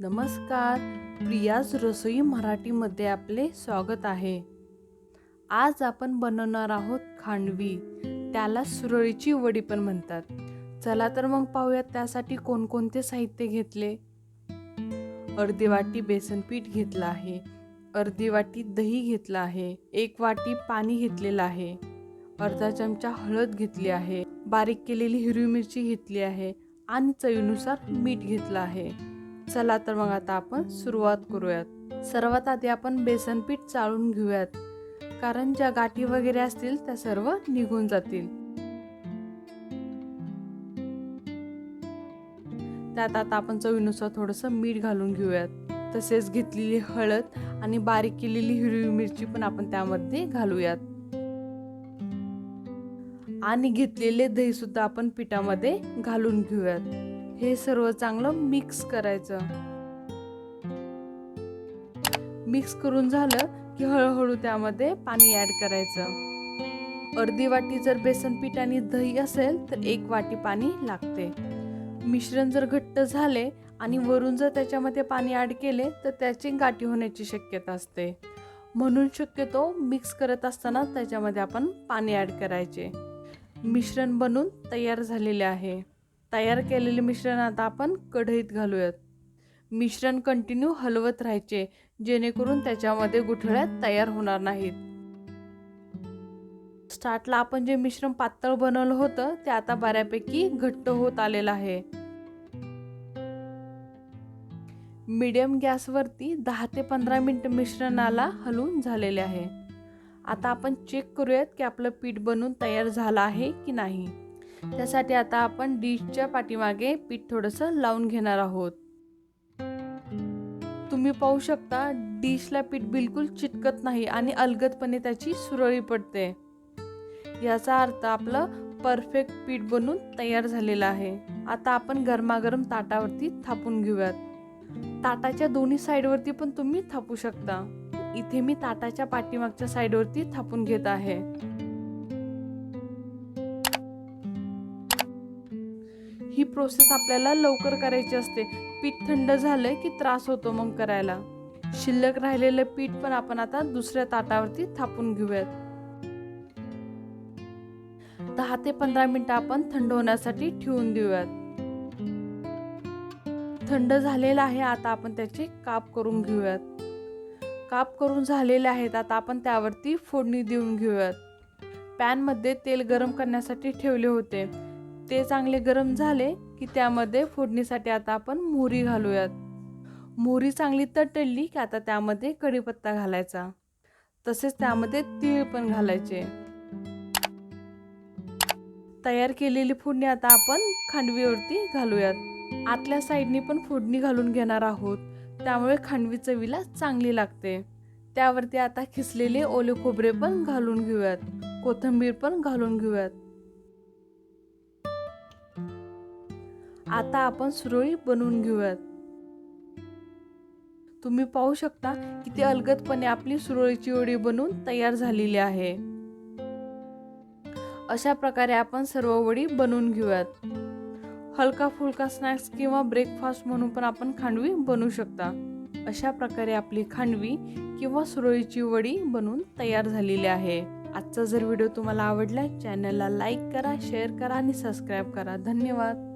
नमस्कार. प्रियाज रसोई मराठीमध्ये आपले स्वागत आहे. आज आपण बनवणार आहोत खांडवी. त्याला सुरळीची वडी पण म्हणतात. चला तर मग पाहूयात त्यासाठी कोणकोणते साहित्य घेतले. अर्धी वाटी बेसन पीठ घेतलं आहे. अर्धी वाटी दही घेतलं आहे. एक वाटी पाणी घेतलेलं आहे. अर्धा चमचा हळद घेतली आहे. बारीक केलेली हिरवी मिरची घेतली आहे. आणि चवीनुसार मीठ घेतलं आहे. चला तर मग आता आपण सुरुवात करूयात. सर्वात आधी आपण बेसन पीठ चाळून घेऊयात. कारण ज्या गाठी वगैरे असतील त्या सर्व निघून जातील. त्यात आता आपण चवीनुसार थोडंसं मीठ घालून घेऊयात. तसेच घेतलेली हळद आणि बारीक केलेली हिरवी मिरची पण आपण त्यामध्ये घालूयात. आणि घेतलेले दही सुद्धा आपण पिठामध्ये घालून घेऊयात. हे सर्व चांगलं मिक्स करायचं. मिक्स करून झालं की हळूहळू त्यामध्ये पाणी ऍड करायचं. अर्धी वाटी जर बेसन पीठ आणि दही असेल तर एक वाटी पाणी लागते. मिश्रण जर घट्ट झाले आणि वरून जर त्याच्यामध्ये पाणी ॲड केले तर त्याची गाठी होण्याची शक्यता असते. म्हणून शक्यतो मिक्स करत असताना त्याच्यामध्ये आपण पाणी ॲड करायचे. मिश्रण बनून तयार झालेले आहे. तयार केलेले मिश्रण आता आपण कढईत घालूयात. मिश्रण कंटिन्यू हलवत राहायचे जेणेकरून त्याच्यामध्ये गुठळ्या तयार होणार नाहीत. स्टार्टला आपण जे मिश्रण पातळ बनवलं होतं ते आता बऱ्यापैकी घट्ट होत आलेलं आहे. मीडियम गॅसवरती दहा ते पंधरा मिनिट मिश्रणाला हलवून झालेले आहे. आता आपण चेक करूयात की आपलं पीठ बनून तयार झालं आहे की नाही. त्यासाठी आता आपण डिशच्या पाठीमागे पीठ थोडंसं लावून घेणार आहोत. तुम्ही पाहू शकता डिशला पीठ बिलकुल चिटकत नाही आणि अलगदपणे त्याची सुरळी पडते. याचा अर्थ आपलं परफेक्ट पीठ बनून तयार झालेलं आहे. आता आपण गरमागरम ताटावरती थापून घेऊयात. ताटाच्या दोन्ही साईडवरती पण तुम्ही थापू शकता. इथे मी ताटाच्या पाठीमागच्या साईडवरती थापून घेत आहे. ही प्रोसेस आपल्याला लवकर करायची असते. पीठ थंड झालं की त्रास होतो मग करायला? शिल्लक राहिलेलं पीठ पण आपण आता दुसऱ्या ताटावरती थापून घेऊयात. दहा ते पंधरा मिनिटं आपण थंड होण्यासाठी ठेवून देऊयात. थंड झालेलं आहे आता आपण त्याचे काप करून घेऊयात. काप करून झालेले आहेत आता आपण त्यावरती फोडणी देऊन घेऊयात. पॅनमध्ये तेल गरम करण्यासाठी ठेवले होते. ते चांगले गरम झाले की त्यामध्ये फोडणीसाठी आता आपण मोहरी घालूयात. मोहरी चांगली तटली की आता त्यामध्ये कढीपत्ता घालायचा. तसेच त्यामध्ये तीळ पण घालायचे. तयार केलेली फोडणी आता आपण खांडवीवरती घालूयात. आतल्या साईडनी पण फोडणी घालून घेणार आहोत. त्यामुळे खांडवी चवीला चांगली लागते. त्यावरती आता खिसलेले ओले खोबरे पण घालून घेऊयात. कोथिंबीर पण घालून घेऊयात. आता आपण सुरळी बनवून घेऊयात. तुम्ही पाहू शकता किती अलगदपणे आपली सुरळीची वडी बनवून तयार झालेली आहे. अशा प्रकारे आपण सर्व वडी बनवून घेऊयात. हलका फुलका स्नॅक्स किंवा ब्रेकफास्ट म्हणून पण आपण खांडवी बनवू शकता. अशा प्रकारे आपली खांडवी किंवा सुरळीची वडी बनवून तयार झालेली आहे. आजचा जर व्हिडिओ तुम्हाला आवडला चॅनलला लाईक करा शेअर करा आणि सबस्क्राईब करा. धन्यवाद.